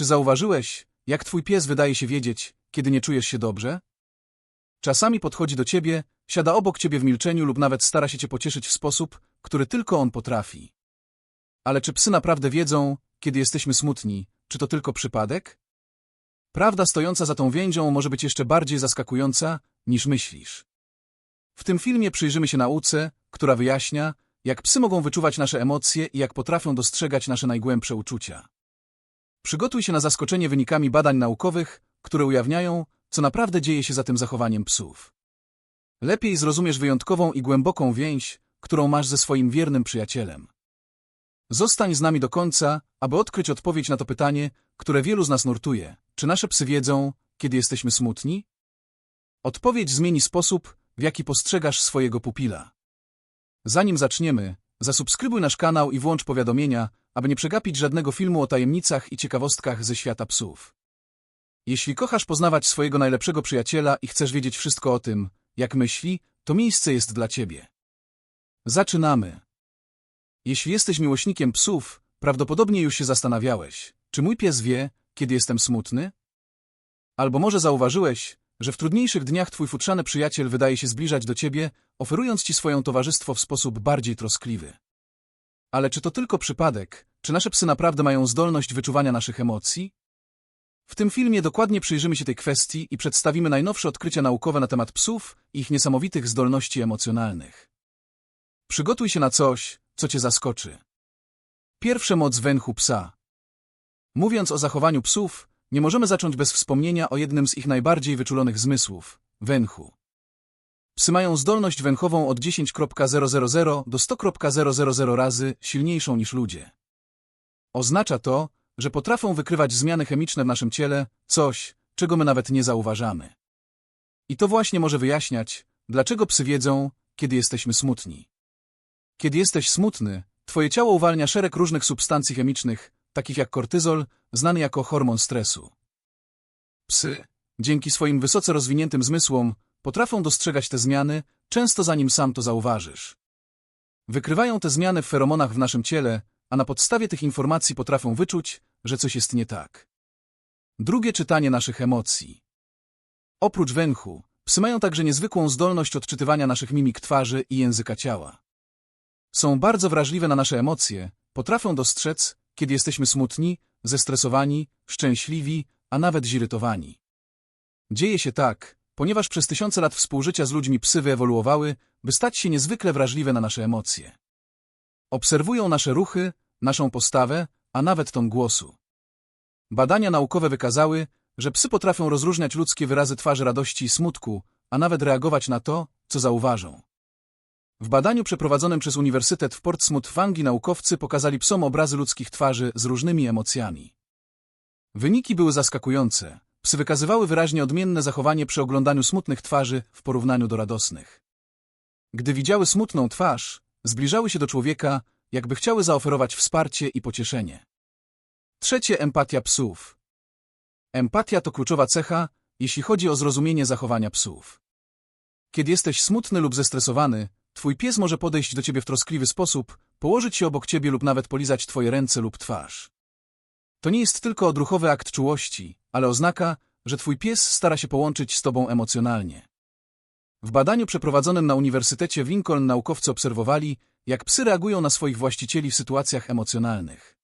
Czy zauważyłeś, jak twój pies wydaje się wiedzieć, kiedy nie czujesz się dobrze? Czasami podchodzi do ciebie, siada obok ciebie w milczeniu lub nawet stara się cię pocieszyć w sposób, który tylko on potrafi. Ale czy psy naprawdę wiedzą, kiedy jesteśmy smutni, czy to tylko przypadek? Prawda stojąca za tą więzią może być jeszcze bardziej zaskakująca, niż myślisz. W tym filmie przyjrzymy się nauce, która wyjaśnia, jak psy mogą wyczuwać nasze emocje i jak potrafią dostrzegać nasze najgłębsze uczucia. Przygotuj się na zaskoczenie wynikami badań naukowych, które ujawniają, co naprawdę dzieje się za tym zachowaniem psów. Lepiej zrozumiesz wyjątkową i głęboką więź, którą masz ze swoim wiernym przyjacielem. Zostań z nami do końca, aby odkryć odpowiedź na to pytanie, które wielu z nas nurtuje. Czy nasze psy wiedzą, kiedy jesteśmy smutni? Odpowiedź zmieni sposób, w jaki postrzegasz swojego pupila. Zanim zaczniemy, zasubskrybuj nasz kanał i włącz powiadomienia, aby nie przegapić żadnego filmu o tajemnicach i ciekawostkach ze świata psów. Jeśli kochasz poznawać swojego najlepszego przyjaciela i chcesz wiedzieć wszystko o tym, jak myśli, to miejsce jest dla ciebie. Zaczynamy. Jeśli jesteś miłośnikiem psów, prawdopodobnie już się zastanawiałeś, czy mój pies wie, kiedy jestem smutny? Albo może zauważyłeś, że w trudniejszych dniach twój futrzany przyjaciel wydaje się zbliżać do ciebie, oferując ci swoją towarzystwo w sposób bardziej troskliwy. Ale czy to tylko przypadek? Czy nasze psy naprawdę mają zdolność wyczuwania naszych emocji? W tym filmie dokładnie przyjrzymy się tej kwestii i przedstawimy najnowsze odkrycia naukowe na temat psów i ich niesamowitych zdolności emocjonalnych. Przygotuj się na coś, co cię zaskoczy. Pierwsze moc węchu psa. Mówiąc o zachowaniu psów, nie możemy zacząć bez wspomnienia o jednym z ich najbardziej wyczulonych zmysłów – węchu. Psy mają zdolność węchową od 10.000 do 100.000 razy silniejszą niż ludzie. Oznacza to, że potrafią wykrywać zmiany chemiczne w naszym ciele, coś, czego my nawet nie zauważamy. I to właśnie może wyjaśniać, dlaczego psy wiedzą, kiedy jesteśmy smutni. Kiedy jesteś smutny, twoje ciało uwalnia szereg różnych substancji chemicznych, takich jak kortyzol, znany jako hormon stresu. Psy, dzięki swoim wysoce rozwiniętym zmysłom, potrafią dostrzegać te zmiany, często zanim sam to zauważysz. Wykrywają te zmiany w feromonach w naszym ciele, a na podstawie tych informacji potrafią wyczuć, że coś jest nie tak. Drugie czytanie naszych emocji. Oprócz węchu, psy mają także niezwykłą zdolność odczytywania naszych mimik twarzy i języka ciała. Są bardzo wrażliwe na nasze emocje, potrafią dostrzec, kiedy jesteśmy smutni, zestresowani, szczęśliwi, a nawet zirytowani. Dzieje się tak, ponieważ przez tysiące lat współżycia z ludźmi psy wyewoluowały, by stać się niezwykle wrażliwe na nasze emocje. Obserwują nasze ruchy, naszą postawę, a nawet ton głosu. Badania naukowe wykazały, że psy potrafią rozróżniać ludzkie wyrazy twarzy radości i smutku, a nawet reagować na to, co zauważą. W badaniu przeprowadzonym przez Uniwersytet w Portsmouth w Anglii naukowcy pokazali psom obrazy ludzkich twarzy z różnymi emocjami. Wyniki były zaskakujące. Psy wykazywały wyraźnie odmienne zachowanie przy oglądaniu smutnych twarzy w porównaniu do radosnych. Gdy widziały smutną twarz, zbliżały się do człowieka, jakby chciały zaoferować wsparcie i pocieszenie. Trzecie empatia psów. Empatia to kluczowa cecha, jeśli chodzi o zrozumienie zachowania psów. Kiedy jesteś smutny lub zestresowany, twój pies może podejść do ciebie w troskliwy sposób, położyć się obok ciebie lub nawet polizać twoje ręce lub twarz. To nie jest tylko odruchowy akt czułości, ale oznaka, że twój pies stara się połączyć z tobą emocjonalnie. W badaniu przeprowadzonym na Uniwersytecie Lincoln naukowcy obserwowali, jak psy reagują na swoich właścicieli w sytuacjach emocjonalnych.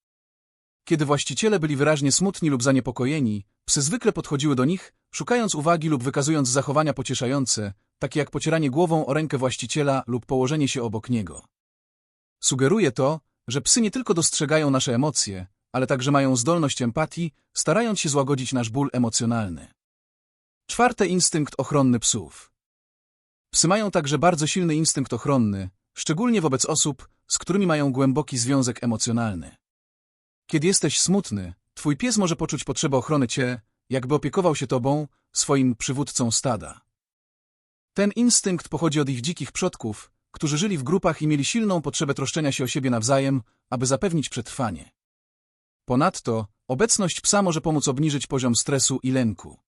Kiedy właściciele byli wyraźnie smutni lub zaniepokojeni, psy zwykle podchodziły do nich, szukając uwagi lub wykazując zachowania pocieszające, takie jak pocieranie głową o rękę właściciela lub położenie się obok niego. Sugeruje to, że psy nie tylko dostrzegają nasze emocje, ale także mają zdolność empatii, starając się złagodzić nasz ból emocjonalny. Czwarte instynkt ochronny psów. Psy mają także bardzo silny instynkt ochronny, szczególnie wobec osób, z którymi mają głęboki związek emocjonalny. Kiedy jesteś smutny, twój pies może poczuć potrzebę ochrony cię, jakby opiekował się tobą, swoim przywódcą stada. Ten instynkt pochodzi od ich dzikich przodków, którzy żyli w grupach i mieli silną potrzebę troszczenia się o siebie nawzajem, aby zapewnić przetrwanie. Ponadto, obecność psa może pomóc obniżyć poziom stresu i lęku.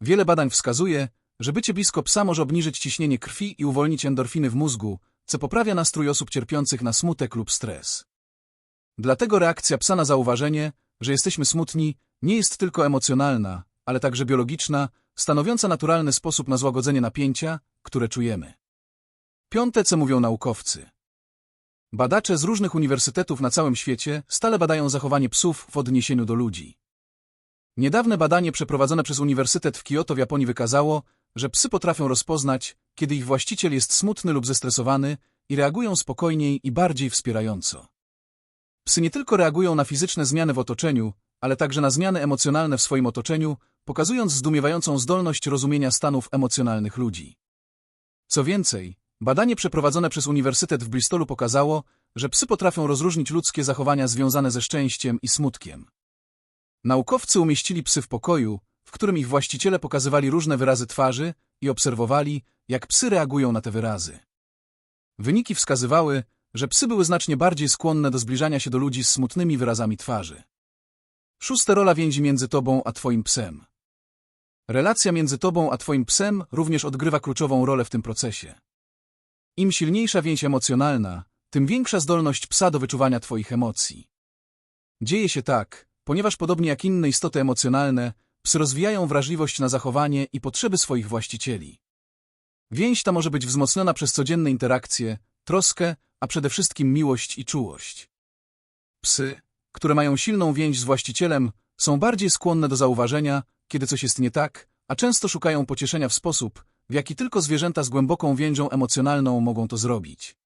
Wiele badań wskazuje, że bycie blisko psa może obniżyć ciśnienie krwi i uwolnić endorfiny w mózgu, co poprawia nastrój osób cierpiących na smutek lub stres. Dlatego reakcja psa na zauważenie, że jesteśmy smutni, nie jest tylko emocjonalna, ale także biologiczna, stanowiąca naturalny sposób na złagodzenie napięcia, które czujemy. Piąte, co mówią naukowcy. Badacze z różnych uniwersytetów na całym świecie stale badają zachowanie psów w odniesieniu do ludzi. Niedawne badanie przeprowadzone przez Uniwersytet w Kyoto w Japonii wykazało, że psy potrafią rozpoznać, kiedy ich właściciel jest smutny lub zestresowany i reagują spokojniej i bardziej wspierająco. Psy nie tylko reagują na fizyczne zmiany w otoczeniu, ale także na zmiany emocjonalne w swoim otoczeniu, pokazując zdumiewającą zdolność rozumienia stanów emocjonalnych ludzi. Co więcej, badanie przeprowadzone przez Uniwersytet w Bristolu pokazało, że psy potrafią rozróżnić ludzkie zachowania związane ze szczęściem i smutkiem. Naukowcy umieścili psy w pokoju, w którym ich właściciele pokazywali różne wyrazy twarzy i obserwowali, jak psy reagują na te wyrazy. Wyniki wskazywały, że psy były znacznie bardziej skłonne do zbliżania się do ludzi z smutnymi wyrazami twarzy. Szóste rola więzi między tobą a twoim psem. Relacja między tobą a twoim psem również odgrywa kluczową rolę w tym procesie. Im silniejsza więź emocjonalna, tym większa zdolność psa do wyczuwania twoich emocji. Dzieje się tak, ponieważ podobnie jak inne istoty emocjonalne, psy rozwijają wrażliwość na zachowanie i potrzeby swoich właścicieli. Więź ta może być wzmocniona przez codzienne interakcje, troskę, a przede wszystkim miłość i czułość. Psy, które mają silną więź z właścicielem, są bardziej skłonne do zauważenia, kiedy coś jest nie tak, a często szukają pocieszenia w sposób, w jaki tylko zwierzęta z głęboką więzią emocjonalną mogą to zrobić.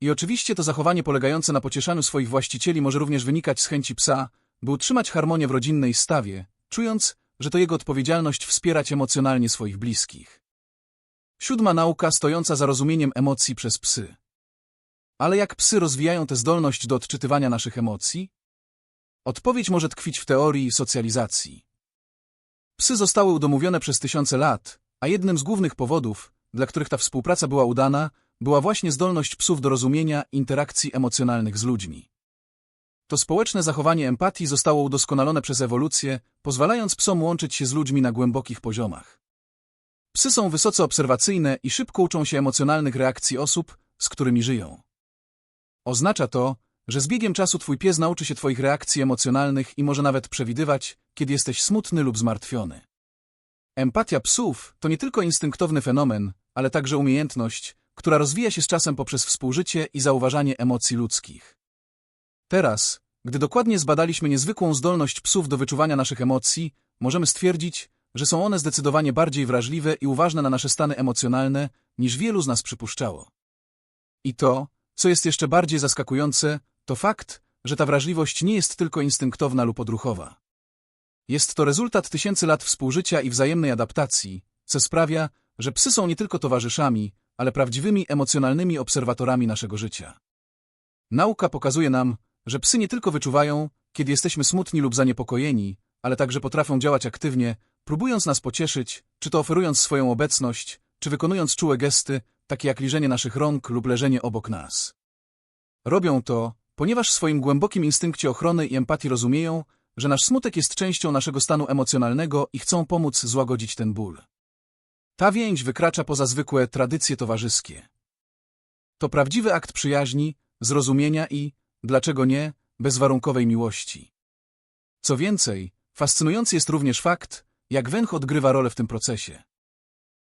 I oczywiście to zachowanie polegające na pocieszaniu swoich właścicieli może również wynikać z chęci psa, by utrzymać harmonię w rodzinnej stawie, czując, że to jego odpowiedzialność wspierać emocjonalnie swoich bliskich. Siódma nauka stojąca za rozumieniem emocji przez psy. Ale jak psy rozwijają tę zdolność do odczytywania naszych emocji? Odpowiedź może tkwić w teorii socjalizacji. Psy zostały udomowione przez tysiące lat, a jednym z głównych powodów, dla których ta współpraca była udana, była właśnie zdolność psów do rozumienia interakcji emocjonalnych z ludźmi. To społeczne zachowanie empatii zostało udoskonalone przez ewolucję, pozwalając psom łączyć się z ludźmi na głębokich poziomach. Psy są wysoce obserwacyjne i szybko uczą się emocjonalnych reakcji osób, z którymi żyją. Oznacza to, że z biegiem czasu twój pies nauczy się twoich reakcji emocjonalnych i może nawet przewidywać, kiedy jesteś smutny lub zmartwiony. Empatia psów to nie tylko instynktowny fenomen, ale także umiejętność, która rozwija się z czasem poprzez współżycie i zauważanie emocji ludzkich. Teraz, gdy dokładnie zbadaliśmy niezwykłą zdolność psów do wyczuwania naszych emocji, możemy stwierdzić, że są one zdecydowanie bardziej wrażliwe i uważne na nasze stany emocjonalne, niż wielu z nas przypuszczało. I to, co jest jeszcze bardziej zaskakujące, to fakt, że ta wrażliwość nie jest tylko instynktowna lub odruchowa. Jest to rezultat tysięcy lat współżycia i wzajemnej adaptacji, co sprawia, że psy są nie tylko towarzyszami, ale prawdziwymi emocjonalnymi obserwatorami naszego życia. Nauka pokazuje nam, że psy nie tylko wyczuwają, kiedy jesteśmy smutni lub zaniepokojeni, ale także potrafią działać aktywnie, próbując nas pocieszyć, czy to oferując swoją obecność, czy wykonując czułe gesty, takie jak liżenie naszych rąk lub leżenie obok nas. Robią to, ponieważ w swoim głębokim instynkcie ochrony i empatii rozumieją, że nasz smutek jest częścią naszego stanu emocjonalnego i chcą pomóc złagodzić ten ból. Ta więź wykracza poza zwykłe tradycje towarzyskie. To prawdziwy akt przyjaźni, zrozumienia i, dlaczego nie, bezwarunkowej miłości. Co więcej, fascynujący jest również fakt, jak węch odgrywa rolę w tym procesie.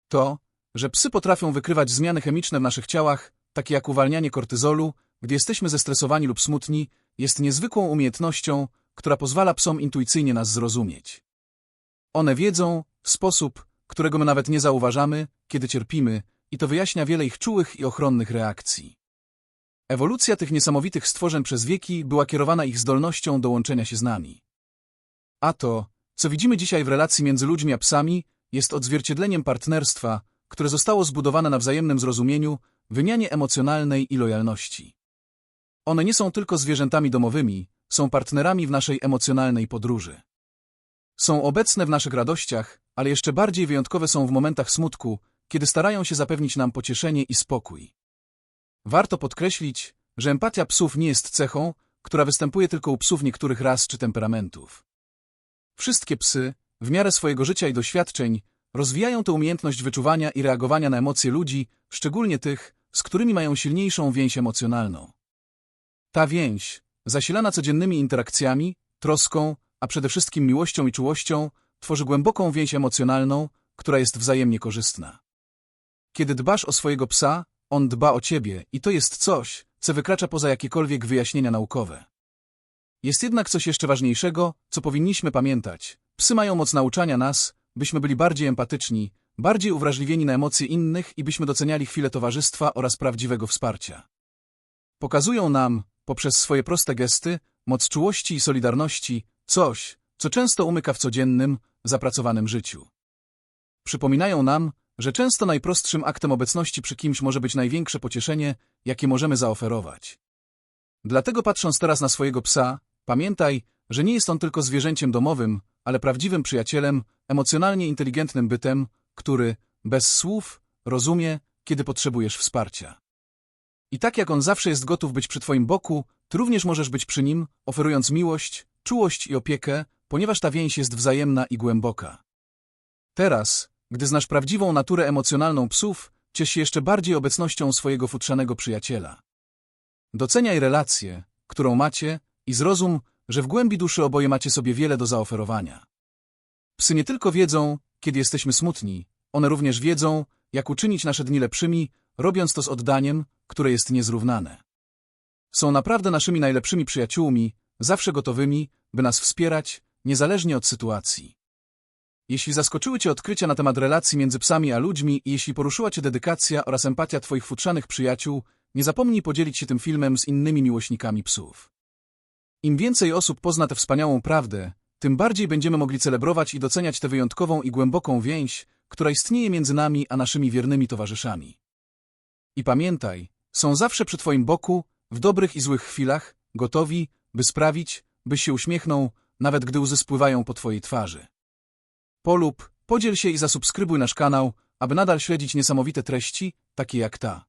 To, że psy potrafią wykrywać zmiany chemiczne w naszych ciałach, takie jak uwalnianie kortyzolu, gdy jesteśmy zestresowani lub smutni, jest niezwykłą umiejętnością, która pozwala psom intuicyjnie nas zrozumieć. One wiedzą, w sposób, którego my nawet nie zauważamy, kiedy cierpimy, i to wyjaśnia wiele ich czułych i ochronnych reakcji. Ewolucja tych niesamowitych stworzeń przez wieki była kierowana ich zdolnością do łączenia się z nami. A to, co widzimy dzisiaj w relacji między ludźmi a psami, jest odzwierciedleniem partnerstwa, które zostało zbudowane na wzajemnym zrozumieniu, wymianie emocjonalnej i lojalności. One nie są tylko zwierzętami domowymi, są partnerami w naszej emocjonalnej podróży. Są obecne w naszych radościach, ale jeszcze bardziej wyjątkowe są w momentach smutku, kiedy starają się zapewnić nam pocieszenie i spokój. Warto podkreślić, że empatia psów nie jest cechą, która występuje tylko u psów niektórych ras czy temperamentów. Wszystkie psy, w miarę swojego życia i doświadczeń, rozwijają tę umiejętność wyczuwania i reagowania na emocje ludzi, szczególnie tych, z którymi mają silniejszą więź emocjonalną. Ta więź, zasilana codziennymi interakcjami, troską, a przede wszystkim miłością i czułością, tworzy głęboką więź emocjonalną, która jest wzajemnie korzystna. Kiedy dbasz o swojego psa, on dba o ciebie i to jest coś, co wykracza poza jakiekolwiek wyjaśnienia naukowe. Jest jednak coś jeszcze ważniejszego, co powinniśmy pamiętać. Psy mają moc nauczania nas, byśmy byli bardziej empatyczni, bardziej uwrażliwieni na emocje innych i byśmy doceniali chwilę towarzystwa oraz prawdziwego wsparcia. Pokazują nam, poprzez swoje proste gesty, moc czułości i solidarności, coś, co często umyka w codziennym, zapracowanym życiu. Przypominają nam, że często najprostszym aktem obecności przy kimś może być największe pocieszenie, jakie możemy zaoferować. Dlatego patrząc teraz na swojego psa, pamiętaj, że nie jest on tylko zwierzęciem domowym, ale prawdziwym przyjacielem, emocjonalnie inteligentnym bytem, który, bez słów, rozumie, kiedy potrzebujesz wsparcia. I tak jak on zawsze jest gotów być przy twoim boku, ty również możesz być przy nim, oferując miłość, czułość i opiekę, ponieważ ta więź jest wzajemna i głęboka. Teraz, gdy znasz prawdziwą naturę emocjonalną psów, ciesz się jeszcze bardziej obecnością swojego futrzanego przyjaciela. Doceniaj relację, którą macie i zrozum, że w głębi duszy oboje macie sobie wiele do zaoferowania. Psy nie tylko wiedzą, kiedy jesteśmy smutni, one również wiedzą, jak uczynić nasze dni lepszymi, robiąc to z oddaniem, które jest niezrównane. Są naprawdę naszymi najlepszymi przyjaciółmi, zawsze gotowymi, by nas wspierać, niezależnie od sytuacji. Jeśli zaskoczyły Cię odkrycia na temat relacji między psami a ludźmi i jeśli poruszyła Cię dedykacja oraz empatia Twoich futrzanych przyjaciół, nie zapomnij podzielić się tym filmem z innymi miłośnikami psów. Im więcej osób pozna tę wspaniałą prawdę, tym bardziej będziemy mogli celebrować i doceniać tę wyjątkową i głęboką więź, która istnieje między nami a naszymi wiernymi towarzyszami. I pamiętaj, są zawsze przy Twoim boku, w dobrych i złych chwilach, gotowi, by sprawić, byś się uśmiechnął, nawet gdy łzy spływają po Twojej twarzy. Polub, podziel się i zasubskrybuj nasz kanał, aby nadal śledzić niesamowite treści, takie jak ta.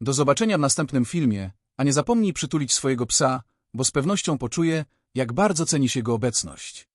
Do zobaczenia w następnym filmie, a nie zapomnij przytulić swojego psa, bo z pewnością poczuje, jak bardzo cenisz jego obecność.